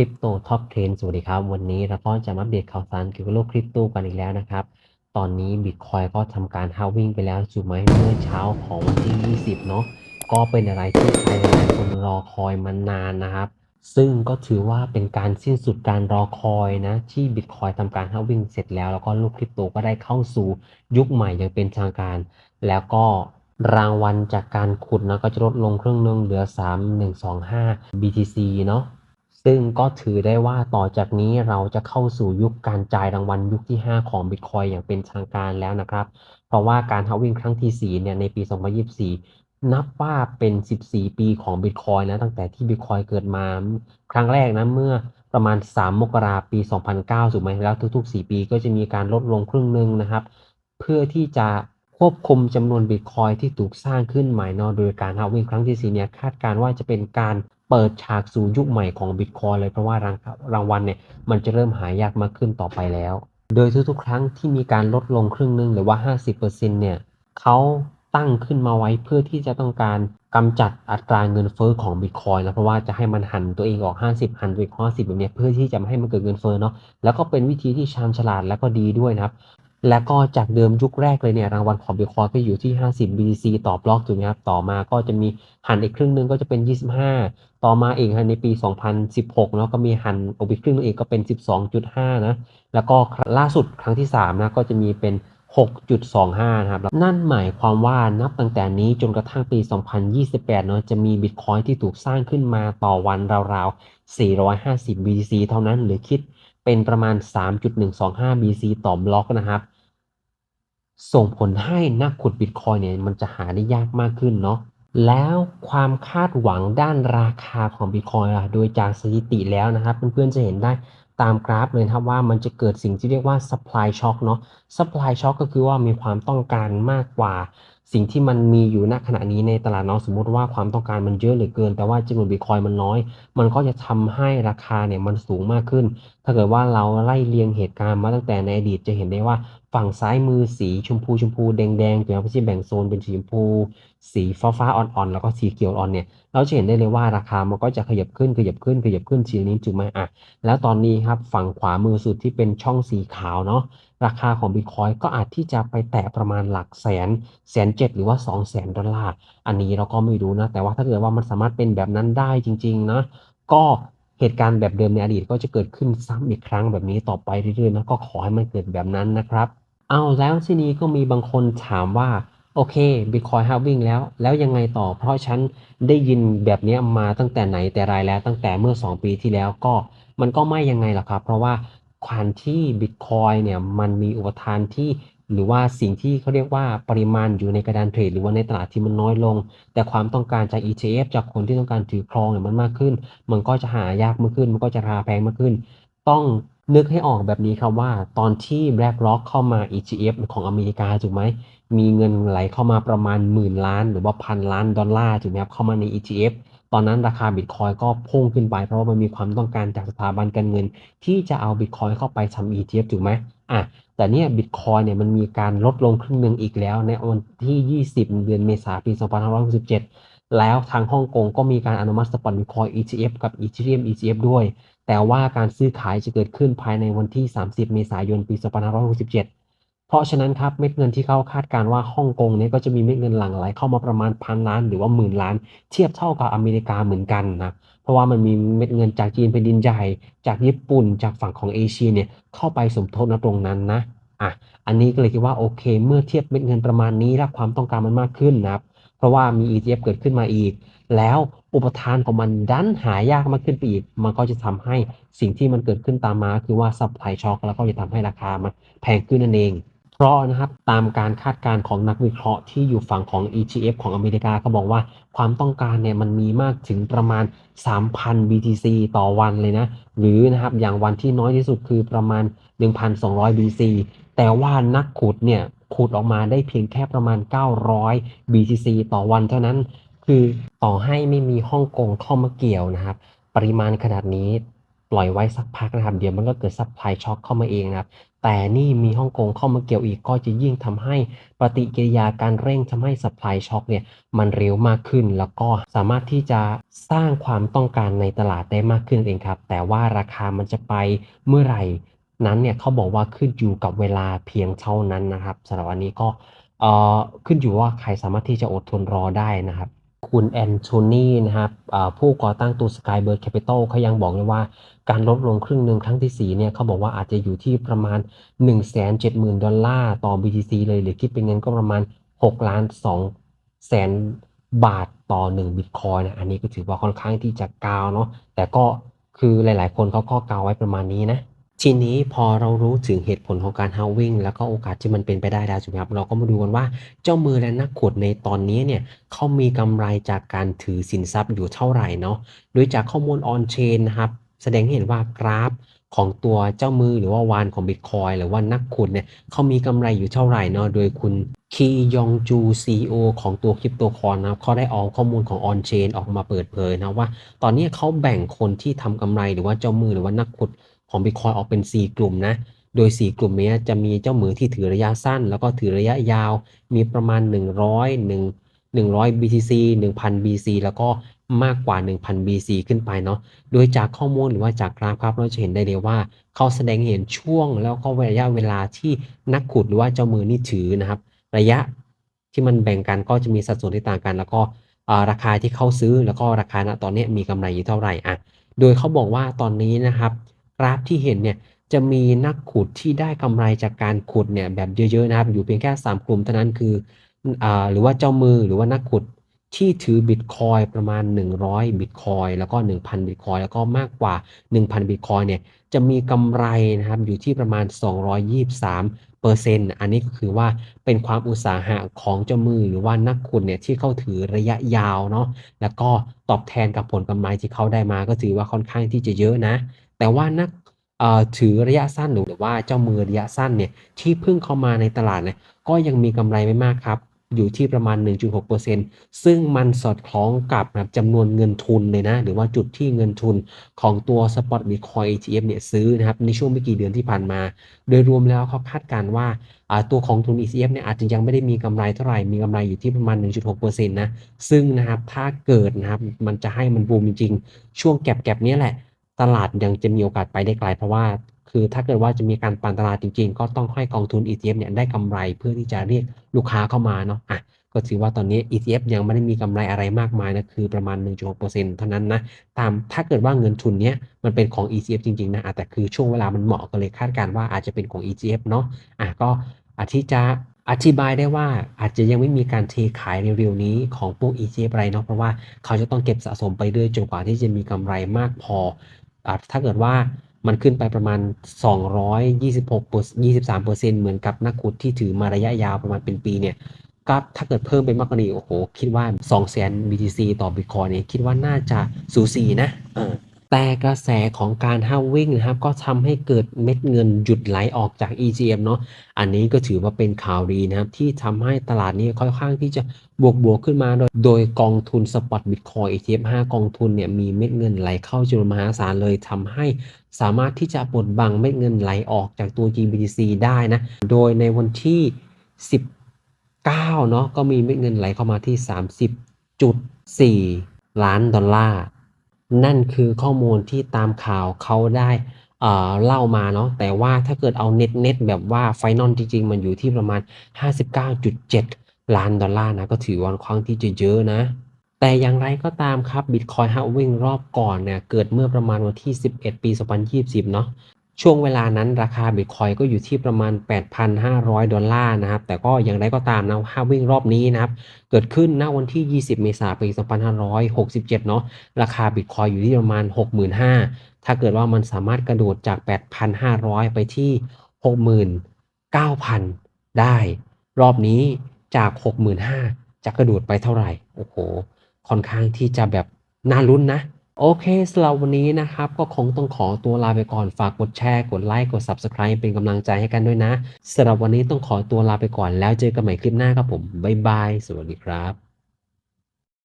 ริปโตท็อปเทรนสวัสดีครับ วันนี้เราก็จะมาอัปเดตข่าวสารเกี่ยวกับโลกคริปโตกันอีกแล้วนะครับ ตอนนี้บิตคอยก็ทำการฮาวิ่งไปแล้วจุดไหมเมื่อเช้าของวันที่ 20 เนาะก็เป็นอะไรที่ใครหลายๆคนรอคอยมานานนะครับ ซึ่งก็ถือว่าเป็นการสิ้นสุดการรอคอยนะ ที่บิตคอยทำการฮาวิ่งเสร็จแล้ว แล้วก็โลกคริปโตก็ได้เข้าสู่ยุคใหม่อย่างเป็นทางการ แล้วก็รางวัลจากการขุดนะก็จะลดลงครึ่งนึงเหลือ 3125 BTC เนาะ ซึ่งก็ถือได้ว่าต่อจากนี้เราจะเข้าสู่ยุคการจ่ายรางวัลยุคที่ 5 ของ Bitcoin อย่างเป็นทางการแล้วนะครับ เพราะว่าการฮาวิ่งครั้งที่ 4 เนี่ยในปี 2024 นับว่าเป็น 14 ปีของ Bitcoin นะตั้งแต่ที่ Bitcoin เกิดมาครั้งแรกนะเมื่อประมาณ 3 มกราปี 2009ถูกไหมแล้วทุก ๆ 4 ปีก็จะมีการลดลงครึ่งหนึ่งนะครับ เพื่อที่จะ ควบคุมจำนวนบิตคอยที่ถูกสร้างขึ้นใหม่นอโดยการฮาวิ่งครั้งที่4เนี่ยคาดการณ์ว่าจะเป็นการเปิดฉากสู่ยุคใหม่ของบิตคอยเลยเพราะว่ารางรางวัลเนี่ยมันจะเริ่มหายากมากขึ้นต่อไปแล้ว โดยทุกๆ ครั้งที่มีการลดลงครึ่งหนึงหรือว่า 50%เนี่ยเขาตั้งขึ้นมาไว้เพื่อที่จะต้องการกำจัดอัตราเงินเฟ้อของบิตคอยนะเพราะว่าจะให้มันหันตัวเองออก 50 หันตัวเองออก50แบบเนี้ยเพื่อที่จะไม่ให้มันเกิดเงินเฟ้อเนาะแล้วก็เป็นวิธีที่ชาญฉลาดและก็ดีด้วยนะครับ แล้วก็จากเดิมยุคแรกเลยเนี่ยรางวัลของ Bitcoin ก็อยู่ที่ 50 BTC ต่อบล็อกถูกไหมครับต่อมาก็จะมีหันอีกครึ่งนึงก็จะเป็น 25 ต่อมาเองในปี 2016เนาะก็มีหันออกอีกครึ่งนึงอีกก็เป็น 12.5 นะ แล้วก็ล่าสุดครั้งที่ 3 นะก็จะมีเป็น 6.25 นะครับ นั่นหมายความว่านับตั้งแต่นี้จนกระทั่งปี 2028 เนาะจะมี Bitcoin ที่ถูกสร้างขึ้นมาต่อวันราวๆ 450 BTC เท่านั้นหรือคิด เป็นประมาณ 3.125 BC ต่อบล็อกนะครับ ส่งผลให้นักขุดบิตคอยเนี่ยมันจะหาได้ยากมากขึ้นเนาะแล้วความคาดหวังด้านราคาของบิตคอยล่ะโดยจากสถิติแล้วนะครับ เพื่อนๆจะเห็นได้ตามกราฟเลยครับว่ามันจะเกิดสิ่งที่เรียกว่า supply shock เนาะ supply shock ก็คือว่ามีความต้องการมากกว่า สิ่งที่มันมีอยู่ณขณะนี้ในตลาดเนาะสมมติว่าความต้องการมันเยอะเหลือเกิน แต่ว่าจำนวนบิตคอยมันน้อย มันก็จะทำให้ราคาเนี่ยมันสูงมากขึ้น ถ้าเกิดว่าเราไล่เรียงเหตุการณ์มาตั้งแต่ในอดีตจะเห็นได้ว่าฝั่งซ้ายมือสีชมพูชมพูแดงแดงๆถูกไหมที่แบ่งโซนเป็นสีชมพู สีฟ้าฟ้าอ่อนๆแล้วก็สีเขียวอ่อนเนี่ยเราจะเห็นได้เลยว่าราคามันก็จะขยับขึ้นขยับขึ้นขยับขึ้นสีนี้ถูกไหมอะแล้วตอนนี้ครับฝั่งขวามือสุดที่เป็นช่องสีขาวเนาะ ราคาของบิตคอยก็อาจที่จะไปแตะประมาณหลักแสนแสนเจ็ดหรือว่า2 0 0แสนดอลลาร์อันนี้เราก็ไม่รู้นะ แต่ว่าถ้าเกิดว่ามันสามารถเป็นแบบนั้นได้จริงๆนะก็เหตุการณ์แบบเดิมในอดีตก็จะเกิดขึ้นซ้ำอีกครั้งแบบนี้ต่อไปเรื่อยๆนะก็ขอให้มันเกิดแบบนั้นนะครับ เอาแล้วทีนี้ก็มีบางคนถามว่าโอเค Bitcoin halving แล้ว แล้วยังไงต่อ เพราะฉันได้ยินแบบนี้มาตั้งแต่ไหนแต่ไรแล้วตั้งแต่เมื่อ 2 ปีที่แล้วก็มันก็ไม่ยังไงหรอกครับ เพราะว่า ความที่ Bitcoin เนี่ยมันมีอุปทานที่หรือว่าสิ่งที่เขาเรียกว่าปริมาณอยู่ในกระดานเทรดหรือว่าในตลาดที่มันน้อยลง แต่ความต้องการจาก ETF จากคนที่ต้องการถือครองเนี่ยมันมากขึ้น มันก็จะหายากมากขึ้น มันก็จะราคาแพงมากขึ้น ต้องนึกให้ออกแบบนี้ครับว่า ตอนที่ BlackRock เข้ามา ETF ของอเมริกาถูกไหมมีเงินไหลเข้ามาประมาณหมื่นล้าน หรือว่าพันล้านดอลลาร์ถูกไหมครับเข้ามาใน ETF ตอนนั้นราคาบิตคอยก็พุ่งขึ้นไป เพราะว่ามันมีความต้องการจากสถาบันการเงิน ที่จะเอาบิตคอยเข้าไปทำ ETF ถูกไหมอะแต่เนี่ยบิตคอยเนี่ยมันมีการลดลงครึ่งหนึ่งอีกแล้ว ในวันที่ 20 เดือนเมษายนปี 2567 แล้วทางฮ่องกงก็มีการอนุมัติสปอตบิตคอย ETF กับ Ethereum ETF ด้วย แต่ว่าการซื้อขายจะเกิดขึ้นภายในวันที่ 30 เมษายนปี 2567 เพราะฉะนั้นครับเม็ดเงินที่เขาคาดการว่าฮ่องกงเนี่ยก็จะมีเม็ดเงินหลั่งไหลเข้ามาประมาณพันล้านหรือว่าหมื่นล้าน เทียบเท่ากับอเมริกาเหมือนกันนะเพราะว่ามันมีเม็ดเงินจากจีนแผ่นดินใหญ่จากญี่ปุ่นจากฝั่งของเอเชียเนี่ยเข้าไปสมทบณตรงนั้นนะอะอันนี้ก็เลยคิดว่าโอเค เมื่อเทียบเม็ดเงินประมาณนี้และความต้องการมันมากขึ้นนะครับเพราะว่ามี ETF เกิดขึ้นมาอีก แล้วอุปทานของมันดันหายากมากขึ้นไปอีก มันก็จะทำให้สิ่งที่มันเกิดขึ้นตามมา คือว่าซัพพลายช็อคแล้วก็จะทำให้ราคามันแพงขึ้นนั่นเอง เพราะนะครับตามการคาดการณ์ของนักวิเคราะห์ที่อยู่ฝั่งของ ETF ของอเมริกาก็บอกว่าความต้องการเนี่ยมันมีมากถึงประมาณ 3,000 BTC ต่อวันเลยนะ หรือนะครับอย่างวันที่น้อยที่สุดคือประมาณ 1,200 BTC แต่ว่านักขุดเนี่ยขุดออกมาได้เพียงแค่ประมาณ 900 BTC ต่อวันเท่านั้น คือต่อให้ไม่มีฮ่องกงเข้ามาเกี่ยวนะครับ ปริมาณขนาดนี้ปล่อยไว้สักพักนะครับ เดี๋ยวมันก็เกิดซัพพลายช็อคเข้ามาเองนะครับ แต่นี่มีฮ่องกงเข้ามาเกี่ยวอีกก็จะยิ่งทำให้ปฏิกิริยาการเร่งทำให้ supply shock เนี่ยมันเร็วมากขึ้น แล้วก็สามารถที่จะสร้างความต้องการในตลาดได้มากขึ้นเองครับ แต่ว่าราคามันจะไปเมื่อไหร่นั้นเนี่ยเขาบอกว่าขึ้นอยู่กับเวลาเพียงเท่านั้นนะครับสำหรับอันนี้ก็เอ่อขึ้นอยู่ว่าใครสามารถที่จะอดทนรอได้นะครับ คุณแอนโทนีนะครับผู้ก่อตั้งตัว Skybird Capital เขายังบอกเลยว่าการลดลงครึ่งหนึ่งครั้งที่ 4 เนี่ยเขาบอกว่าอาจจะอยู่ที่ประมาณ 170,000 ดอลลาร์ต่อ BTC เลยหรือคิดเป็นเงินก็ประมาณ6ล้าน2แสนบาทต่อ1 Bitcoin นะอันนี้ก็ถือว่าค่อนข้างที่จะกาวเนาะแต่ก็คือหลาย ๆ คนเขาก็กาวไว้ประมาณนี้นะ ทีนี้พอเรารู้ถึงเหตุผลของการ halving แล้วก็โอกาสที่มันเป็นไปได้แล้วใช่ไหมครับเราก็มาดูกันว่าเจ้ามือและนักขุดในตอนนี้เนี่ยเขามีกำไรจากการถือสินทรัพย์อยู่เท่าไหร่เนาะโดยจากข้อมูล on chain นะครับแสดงให้เห็นว่ากราฟของตัวเจ้ามือหรือว่าวานของ Bitcoin หรือว่านักขุดเนี่ยเขามีกำไรอยู่เท่าไหร่เนาะโดยคุณคียองจู CEO ของตัวคริปโตคอนนะครับเขาได้เอาข้อมูลของ on chain ออกมาเปิดเผยนะว่า ตอนนี้เขาแบ่งคนที่ทำกำไรหรือว่าเจ้ามือหรือว่านักขุด ของ Bitcoin ออกเป็น 4 กลุ่มนะ โดย 4 กลุ่มนี้จะมีเจ้ามือที่ถือระยะสั้น แล้วก็ถือระยะยาว มีประมาณ 100 1 100 BTC 1000 BC แล้วก็มากกว่า 1000 BC ขึ้นไปเนาะ โดยจากข้อมูลหรือว่าจากกราฟครับเราจะเห็นได้เลยว่า เขาแสดงเห็นช่วงแล้วก็ระยะเวลาที่นักขุดหรือว่าเจ้ามือนี่ถือนะครับ ระยะที่มันแบ่งกันก็จะมีสัดส่วนที่ต่างกัน แล้วก็ราคาที่เขาซื้อแล้วก็ราคาณตอนนี้มีกำไรอยู่เท่าไหร่อะ โดยเขาบอกว่าตอนนี้นะครับ กราฟที่เห็นเนี่ยจะมีนักขุดที่ได้กำไรจากการขุดเนี่ยแบบเยอะๆนะครับ อยู่เพียงแค่ 3 กลุ่มเท่านั้นคืออ่าหรือว่าเจ้ามือหรือว่านักขุดที่ถือบิตคอยประมาณ 100 บิตคอยแล้วก็ 1,000 บิตคอยแล้วก็มากกว่า 1,000 บิตคอยเนี่ยจะมีกำไรนะครับอยู่ที่ประมาณ 223เปอร์เซ็นต์อันนี้ก็คือว่าเป็นความอุตสาหะของเจ้ามือหรือว่านักขุดเนี่ยที่เขาถือระยะยาวเนาะแล้วก็ตอบแทนกับผลกำไรที่เขาได้มาก็ถือว่าค่อนข้างที่จะเยอะนะ แต่ว่านักถือระยะสั้นหรือว่าเจ้ามือระยะสั้นเนี่ยที่เพิ่งเข้ามาในตลาดเนี่ยก็ยังมีกำไรไม่มากครับ อยู่ที่ประมาณ 1.6%ซึ่งมันสอดคล้องกับนะจำนวนเงินทุนเลยนะ หรือว่าจุดที่เงินทุนของตัว Spot Bitcoin ETF เนี่ยซื้อนะครับ ในช่วงไม่กี่เดือนที่ผ่านมา โดยรวมแล้วเขาคาดการณ์ว่าตัวของทุน ETF เนี่ยอาจจะยังไม่ได้มีกำไรเท่าไหร่ มีกำไรอยู่ที่ประมาณ 1.6%นะซึ่งนะครับถ้าเกิดนะครับมันจะให้มันบูมจริงๆช่วงแก็บแก็บนี้แหละ ตลาดยังจะมีโอกาสไปได้ไกลเพราะว่าคือถ้าเกิดว่าจะมีการปั่นตลาดจริง ๆ ก็ต้องให้กองทุน ETF เนี่ยได้กำไรเพื่อที่จะเรียกลูกค้าเข้ามาเนาะอะก็ถือว่าตอนนี้ ETF ยังไม่ได้มีกำไรอะไรมากมายนะคือประมาณ 1.6%เท่านั้นนะตามถ้าเกิดว่าเงินทุนเนี้ยมันเป็นของ ETF จริงๆนะแต่คือช่วงเวลามันเหมาะก็เลยคาดการณ์ว่าอาจจะเป็นของ ETF เนาะอะก็อาจที่จะอธิบายได้ว่าอาจจะยังไม่มีการเทขายเร็วๆนี้ของพวก ETF อะไรเนาะเพราะว่าเขาจะต้องเก็บสะสมไปเรื่อยจนกว่าที่จะมีกำไรมากพอ ถ้าเกิดว่ามันขึ้นไปประมาณ 226 23เปอร์เซ็นต์เหมือนกับนักขุดที่ถือมาระยะยาวประมาณเป็นปีเนี่ยก็ถ้าเกิดเพิ่มไปมากกว่านี้โอ้โห คิดว่า 200,000 BTC ต่อ Bitcoin เนี่ยคิดว่าน่าจะสูสีนะเออ แต่กระแสของการห้าวิ่งนะครับ ก็ทำให้เกิดเม็ดเงินหยุดไหลออกจาก EGM เนาะอันนี้ก็ถือว่าเป็นข่าวดีนะครับ ที่ทำให้ตลาดนี้ค่อนข้างที่จะบวกบวกขึ้นมาโดยโดยกองทุน Spot Bitcoin ETF 5 กองทุนเนี่ยมีเม็ดเงินไหลเข้าจำนวนมหาศาลเลยทำให้สามารถที่จะบดบังเม็ดเงินไหลออกจากตัว GBTC ได้นะ โดยในวันที่ 19เนาะก็มีเม็ดเงินไหลเข้ามาที่ 30.4 ล้านดอลลาร์ นั่นคือข้อมูลที่ตามข่าวเขาได้เเล่ามาเนาะแต่ว่าถ้าเกิดเอาเน็ตเน็ตแบบว่าไฟนอลจริงๆ มันอยู่ที่ประมาณ 59.7 ล้านดอลลาร์นะ ก็ถือว่าค่อนข้างที่จะเยอะนะ แต่อย่างไรก็ตามครับบิตคอยฮาววิ่งรอบก่อนเนี่ย เกิดเมื่อประมาณวันที่ 11 ปี 2020 เนาะ ช่วงเวลานั้นราคา Bitcoin ก็อยู่ที่ประมาณ 8,500 ดอลลาร์นะครับ แต่ก็อย่างไรก็ตามนะ Halving รอบนี้นะครับ เกิดขึ้นณวันที่ 20 เมษายนปี 2567 เนาะราคา Bitcoin อยู่ที่ประมาณ 65,000 ถ้าเกิดว่ามันสามารถกระโดดจาก 8,500 ไปที่ 69,000 ได้ รอบนี้จาก 65,000 จะกระโดดไปเท่าไหร่ โอ้โห ค่อนข้างที่จะแบบน่าลุ้นนะ โอเคสำหรับวันนี้นะครับ ก็คงต้องขอตัวลาไปก่อนฝากกดแชร์กดไลค์กด Subscribe เป็นกำลังใจให้กันด้วยนะสำหรับวันนี้ต้องขอตัวลาไปก่อนแล้วเจอกันใหม่คลิปหน้าครับผม บ๊ายบาย สวัสดีครับ